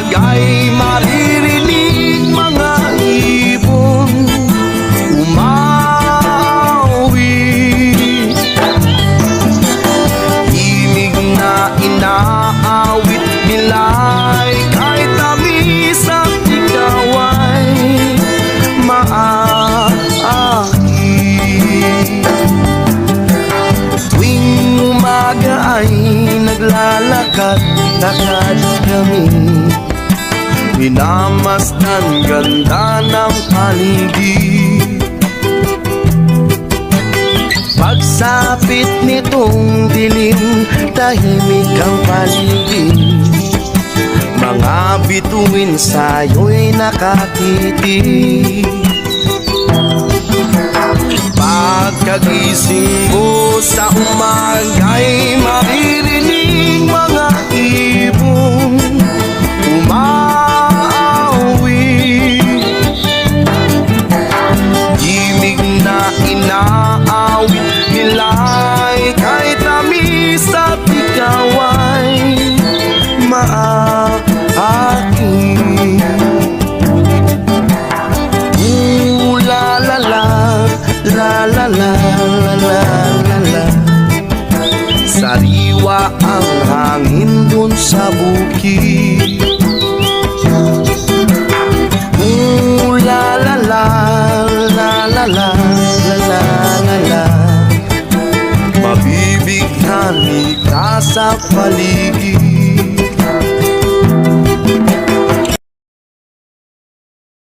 umaga'y maririnig mga ibon. Umawi Himig na inaawit nila'y kahit tamis at ikaw ay maaari Tuwing umaga ay naglalakad-lakad kami Minamasdan ganda ng paligid. Pagsapit nitong dilim Tahimik ang paligid. Mga bituin sa'yo'y nakatitig malay Kahit amis at ikaw ay maaaki Ooh la la la, la la la la la la la Sariwa ang hangin dun sa bukid. Ooh la la la, la la la. lamig nasa paligid.